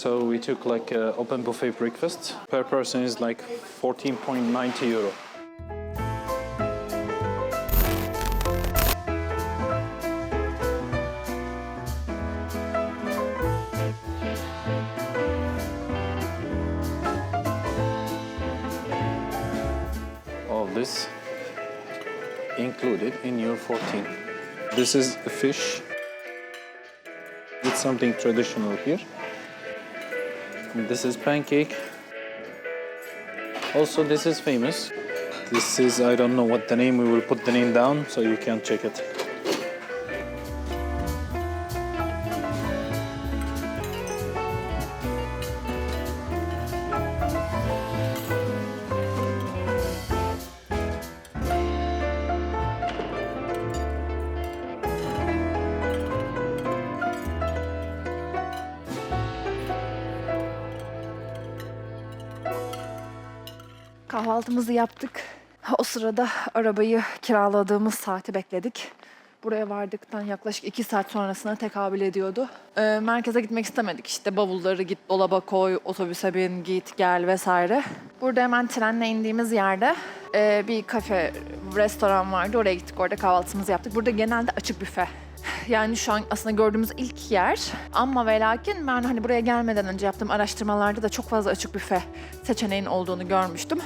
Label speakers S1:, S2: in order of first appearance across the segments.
S1: So we took like a open buffet breakfast. Per person is like 14.90 euro. All this included in your 14. This is a fish. It's something traditional here. This is pancake. Also, this is famous. This is, I don't know what the name, we will put the name down so you can check it.
S2: Kahvaltımızı yaptık. O sırada arabayı kiraladığımız saati bekledik. Buraya vardıktan yaklaşık iki saat sonrasına tekabül ediyordu. Ee, merkeze gitmek istemedik işte bavulları git dolaba koy, otobüse bin, git gel vesaire. Burada hemen trenle indiğimiz yerde e, bir kafe, restoran vardı. Oraya gittik orada kahvaltımızı yaptık. Burada genelde açık büfe. Yani şu an aslında gördüğümüz ilk yer. Ama ve lakin ben hani buraya gelmeden önce yaptığım araştırmalarda da çok fazla açık büfe seçeneğin olduğunu görmüştüm.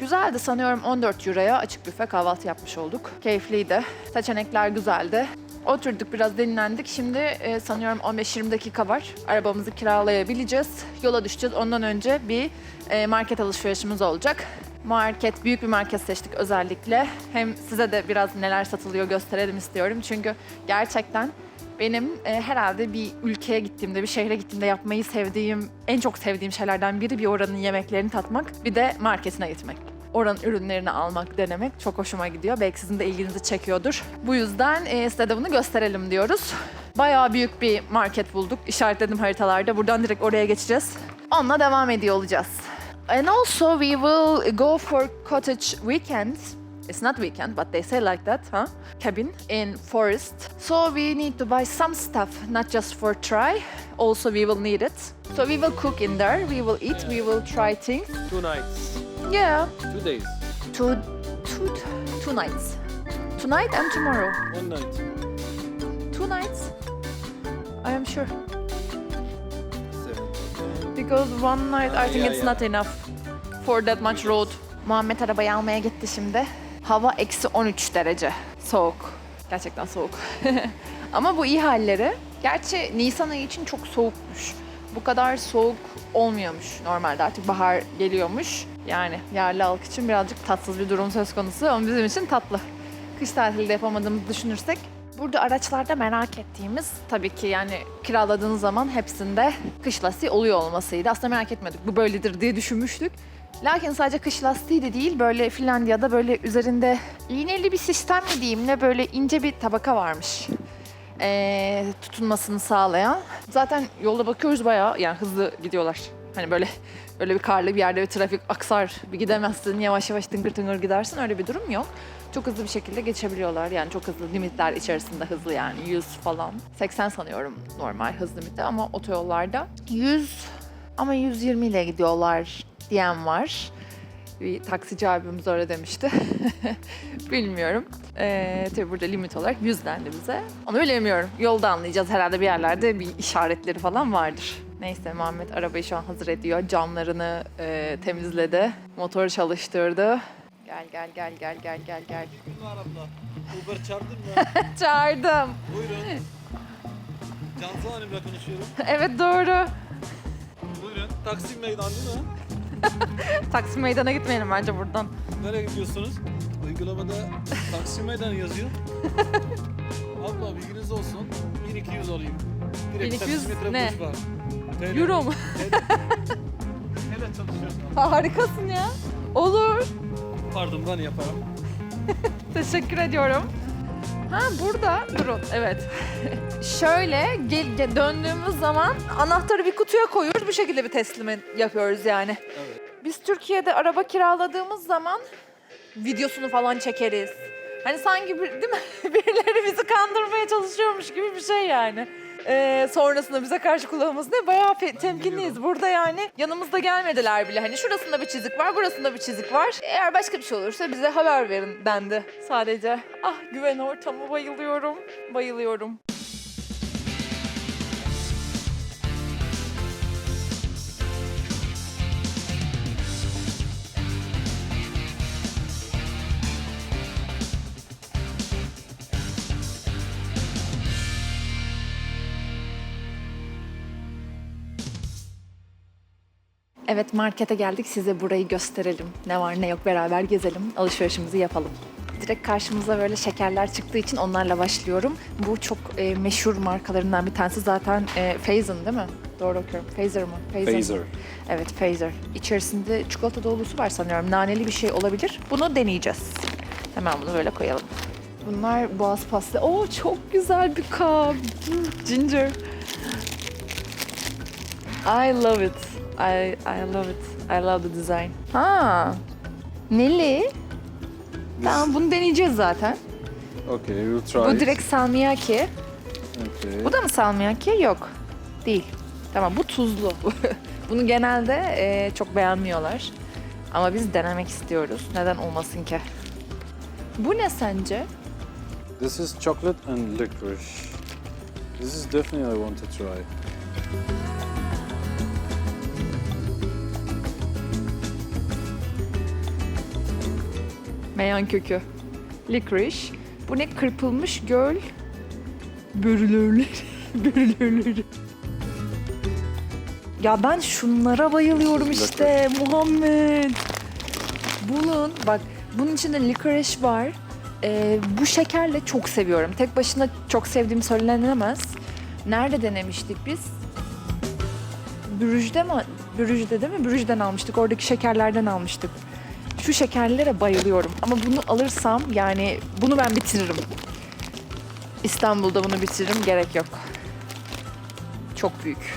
S2: Güzeldi sanıyorum 14 euroya açık büfe kahvaltı yapmış olduk. Keyifliydi. Seçenekler güzeldi. Oturduk biraz dinlendik. Şimdi e, sanıyorum 15-20 dakika var. Arabamızı kiralayabileceğiz. Yola düşeceğiz. Ondan önce bir e, market alışverişimiz olacak. Market, büyük bir market seçtik özellikle. Hem size de biraz neler satılıyor gösterelim istiyorum. Çünkü gerçekten benim e, herhalde bir ülkeye gittiğimde, bir şehre gittiğimde yapmayı sevdiğim, en çok sevdiğim şeylerden biri bir oranın yemeklerini tatmak, bir de marketine gitmek. Oranın ürünlerini almak, denemek çok hoşuma gidiyor. Belki sizin de ilginizi çekiyordur. Bu yüzden e, size de bunu gösterelim diyoruz. Bayağı büyük bir market bulduk. İşaretledim haritalarda. Buradan direkt oraya geçeceğiz. Onunla devam ediyor olacağız. And also we will go for cottage weekend. It's not weekend, but they say like that, huh? Cabin in forest. So we need to buy some stuff, not just for try. Also, we will need it. So we will cook in there. We will eat. We will try things.
S3: Two nights,
S2: Yeah,
S3: two days,
S2: two, two, two nights. Tonight and tomorrow.
S3: one night.
S2: Two nights. I am sure.
S3: Seven.
S2: Because one night I think
S3: yeah,
S2: it's
S3: yeah.
S2: not enough for that much road. Muhammed arabayı almaya gitti şimdi. Hava eksi 13 derece. Soğuk. Gerçekten soğuk. Ama bu iyi halleri. Gerçi Nisan ayı için çok soğukmuş. Bu kadar soğuk olmuyormuş normalde. Artık bahar geliyormuş. Yani yerli halk için birazcık tatsız bir durum söz konusu ama bizim için tatlı. Kış tatilde yapamadığımızı düşünürsek Burada araçlarda merak ettiğimiz tabii ki yani kiraladığınız zaman hepsinde kış lastiği oluyor olmasıydı. Aslında merak etmedik bu böyledir diye düşünmüştük. Lakin sadece kış lastiği de değil böyle Finlandiya'da böyle üzerinde iğneli bir sistem mi diyeyim ne böyle ince bir tabaka varmış. Ee, tutunmasını sağlayan. Zaten yolda bakıyoruz bayağı yani hızlı gidiyorlar. Hani böyle böyle bir karlı bir yerde bir trafik aksar bir gidemezsin yavaş yavaş tıngır tıngır gidersin öyle bir durum yok. Çok hızlı bir şekilde geçebiliyorlar. Yani çok hızlı limitler içerisinde hızlı yani 100 falan. 80 sanıyorum normal hız limiti ama otoyollarda 100 ama 120 ile gidiyorlar diyen var. Bir taksici abimiz öyle demişti. Bilmiyorum. Ee, tabii burada limit olarak 100 dendi bize. Onu bilemiyorum. Yolda anlayacağız herhalde bir yerlerde bir işaretleri falan vardır. Neyse Muhammed arabayı şu an hazır ediyor. Camlarını e, temizledi. Motoru çalıştırdı. Gel gel gel gel gel gel gel.
S3: Var abla. Uber çağırdın mı?
S2: Çağırdım.
S3: Buyurun. Cansu Hanım'la konuşuyorum.
S2: Evet doğru.
S3: Buyurun. Taksim Meydan değil mi?
S2: Taksim Meydan'a gitmeyelim bence buradan.
S3: Nereye gidiyorsunuz? Uygulamada Taksim Meydan yazıyor. Abla bilginiz olsun. 1200 alayım. Direkt
S2: 1200
S3: taksimetre
S2: ne?
S3: var. TL.
S2: Euro mu?
S3: Evet çalışıyorum.
S2: Harikasın ya. Olur.
S3: Pardon ben yaparım.
S2: Teşekkür ediyorum. Ha burada durun. Evet. Şöyle gel, gel- döndüğümüz zaman anahtarı bir kutuya koyuyoruz. Bu şekilde bir teslim yapıyoruz yani.
S3: Evet.
S2: Biz Türkiye'de araba kiraladığımız zaman videosunu falan çekeriz. Hani sanki bir, değil mi? Birileri bizi kandırmaya çalışıyormuş gibi bir şey yani. Ee, sonrasında bize karşı kullanılması ne bayağı fe- temkinliyiz. Burada yani yanımızda gelmediler bile. Hani şurasında bir çizik var, burasında bir çizik var. Eğer başka bir şey olursa bize haber verin dendi sadece. Ah güven ortamı bayılıyorum. Bayılıyorum. Evet markete geldik size burayı gösterelim. Ne var ne yok beraber gezelim, alışverişimizi yapalım. Direkt karşımıza böyle şekerler çıktığı için onlarla başlıyorum. Bu çok e, meşhur markalarından bir tanesi zaten e, Faison değil mi? Doğru okuyorum. Phaser mı? Mu?
S1: Phaser.
S2: Evet Phaser. İçerisinde çikolata dolusu var sanıyorum. Naneli bir şey olabilir. Bunu deneyeceğiz. Hemen bunu böyle koyalım. Bunlar boğaz pastı. Oo çok güzel bir kap. Ginger. I love it. I I love it. I love the design. Ha. Neli? Tamam bunu deneyeceğiz zaten.
S1: Okay, we'll try
S2: Bu
S1: it.
S2: direkt salmiakki.
S1: Okay.
S2: Bu da mı salmiakki? Yok. Değil. Tamam bu tuzlu. Bunu genelde e, çok beğenmiyorlar. Ama biz denemek istiyoruz. Neden olmasın ki? Bu ne sence?
S1: This is chocolate and licorice. This is definitely I want to try.
S2: Meyan kökü. Licorice. Bu ne? Kırpılmış göl. Börülörleri. Börülörleri. Ya ben şunlara bayılıyorum işte Muhammed. Bunun bak bunun içinde licorice var. Ee, bu şekerle çok seviyorum. Tek başına çok sevdiğim söylenemez. Nerede denemiştik biz? Brüj'de mi? Brüj'de değil mi? Brüj'den almıştık. Oradaki şekerlerden almıştık. Şu şekerlere bayılıyorum. Ama bunu alırsam yani bunu ben bitiririm. İstanbul'da bunu bitiririm. Gerek yok. Çok büyük.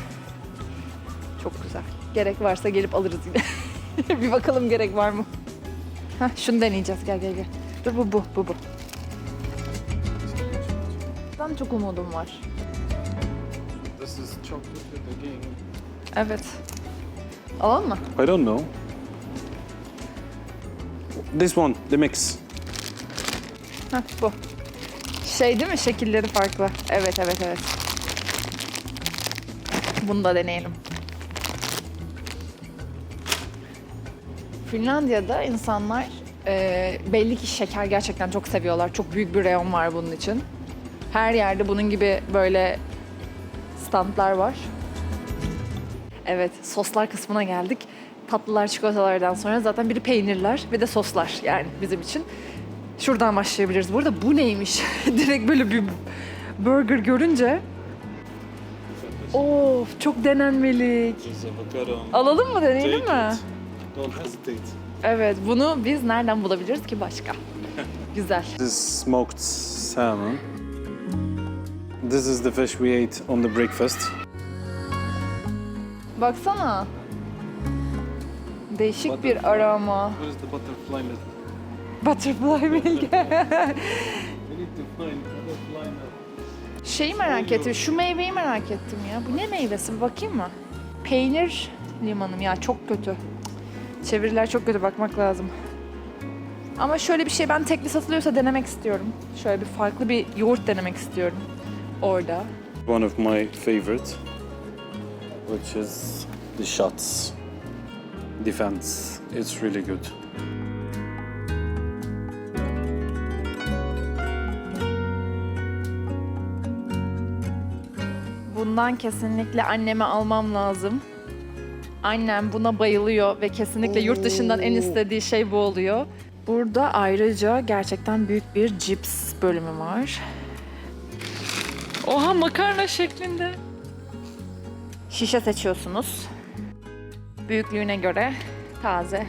S2: Çok güzel. Gerek varsa gelip alırız yine. bir bakalım gerek var mı? Hah, şunu deneyeceğiz. Gel gel gel. Dur bu bu bu bu. Ben çok umudum var.
S1: This is chocolate again.
S2: Evet. Alalım mı?
S1: I don't know. This one, the mix.
S2: Hah, bu. Şey değil mi? Şekilleri farklı. Evet, evet, evet. Bunu da deneyelim. Finlandiya'da insanlar e, belli ki şeker gerçekten çok seviyorlar. Çok büyük bir reyon var bunun için. Her yerde bunun gibi böyle standlar var. Evet, soslar kısmına geldik. Tatlılar, çikolatalardan sonra zaten biri peynirler ve de soslar yani bizim için. Şuradan başlayabiliriz. Burada bu neymiş? Direkt böyle bir burger görünce. Of çok denenmelik. Alalım mı deneyelim mi?
S3: Don't hesitate.
S2: Evet bunu biz nereden bulabiliriz ki başka? Güzel.
S1: This is smoked salmon. This is the fish we ate on the breakfast.
S2: Baksana. Değişik bir aroma.
S3: Where is the butterfly nut?
S2: Butterfly milk.
S3: We need to find butterfly nut.
S2: Şeyi merak ettim. Şu meyveyi merak ettim ya. Bu ne meyvesi? Bir bakayım mı? Peynir limanım ya çok kötü. Çeviriler çok kötü bakmak lazım. Ama şöyle bir şey ben tekli satılıyorsa denemek istiyorum. Şöyle bir farklı bir yoğurt denemek istiyorum. Orada.
S1: One of my favorite, which is the shots. Defense. It's really good.
S2: Bundan kesinlikle anneme almam lazım. Annem buna bayılıyor ve kesinlikle yurt dışından en istediği şey bu oluyor. Burada ayrıca gerçekten büyük bir cips bölümü var. Oha makarna şeklinde. Şişe seçiyorsunuz. Büyüklüğüne göre taze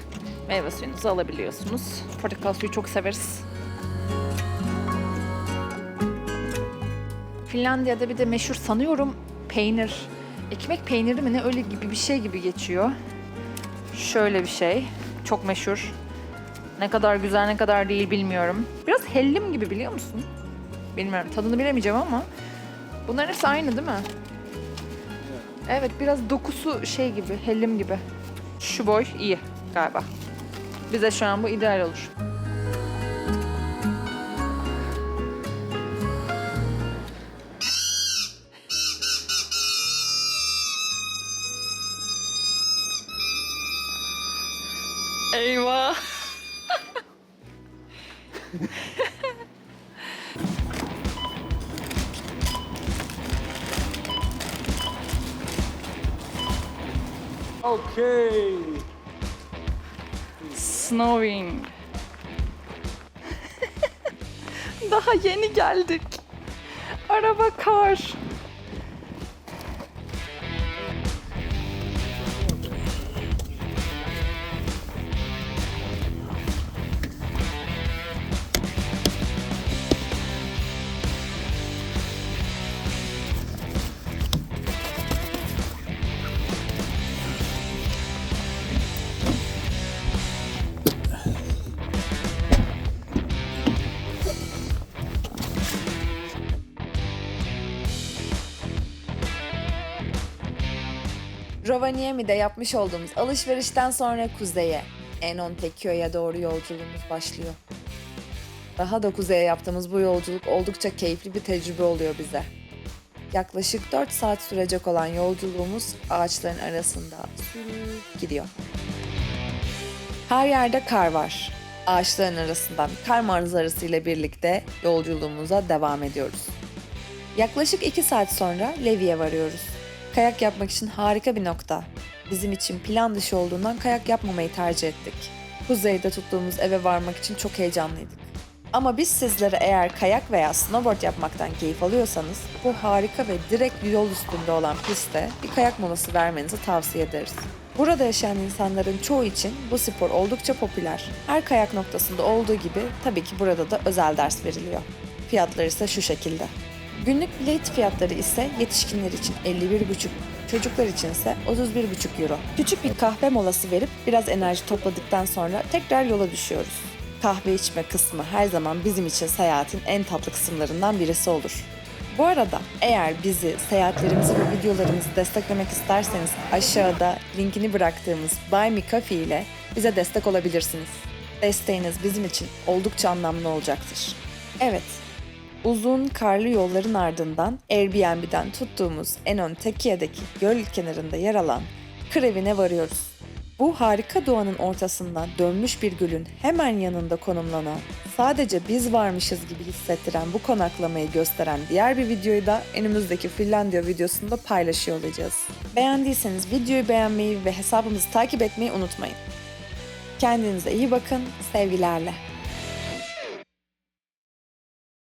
S2: meyve suyunuzu alabiliyorsunuz. Portakal suyu çok severiz. Finlandiya'da bir de meşhur sanıyorum peynir. Ekmek peyniri mi ne öyle gibi bir şey gibi geçiyor. Şöyle bir şey. Çok meşhur. Ne kadar güzel ne kadar değil bilmiyorum. Biraz hellim gibi biliyor musun? Bilmiyorum tadını bilemeyeceğim ama Bunların hepsi aynı değil mi? Evet biraz dokusu şey gibi, hellim gibi. Şu boy iyi galiba. Bize şu an bu ideal olur. Eyvah.
S3: Okay.
S2: Snowing. Daha yeni geldik. Araba kar.
S4: Rovaniemi'de yapmış olduğumuz alışverişten sonra kuzeye, Enontekiö'ye doğru yolculuğumuz başlıyor. Daha da kuzeye yaptığımız bu yolculuk oldukça keyifli bir tecrübe oluyor bize. Yaklaşık 4 saat sürecek olan yolculuğumuz ağaçların arasında sürüp gidiyor. Her yerde kar var. Ağaçların arasından kar manzarası ile birlikte yolculuğumuza devam ediyoruz. Yaklaşık 2 saat sonra Levi'ye varıyoruz. Kayak yapmak için harika bir nokta. Bizim için plan dışı olduğundan kayak yapmamayı tercih ettik. Kuzeyde tuttuğumuz eve varmak için çok heyecanlıydık. Ama biz sizlere eğer kayak veya snowboard yapmaktan keyif alıyorsanız bu harika ve direkt yol üstünde olan pistte bir kayak molası vermenizi tavsiye ederiz. Burada yaşayan insanların çoğu için bu spor oldukça popüler. Her kayak noktasında olduğu gibi tabii ki burada da özel ders veriliyor. Fiyatlar ise şu şekilde. Günlük bilet fiyatları ise yetişkinler için 51,5, çocuklar için ise 31,5 euro. Küçük bir kahve molası verip biraz enerji topladıktan sonra tekrar yola düşüyoruz. Kahve içme kısmı her zaman bizim için seyahatin en tatlı kısımlarından birisi olur. Bu arada eğer bizi, seyahatlerimizi ve videolarımızı desteklemek isterseniz aşağıda linkini bıraktığımız Buy Me Coffee ile bize destek olabilirsiniz. Desteğiniz bizim için oldukça anlamlı olacaktır. Evet, Uzun karlı yolların ardından Airbnb'den tuttuğumuz Enon Tekia'daki göl kenarında yer alan Krevin'e varıyoruz. Bu harika doğanın ortasından dönmüş bir gölün hemen yanında konumlanan, sadece biz varmışız gibi hissettiren bu konaklamayı gösteren diğer bir videoyu da önümüzdeki Finlandiya videosunda paylaşıyor olacağız. Beğendiyseniz videoyu beğenmeyi ve hesabımızı takip etmeyi unutmayın. Kendinize iyi bakın, sevgilerle.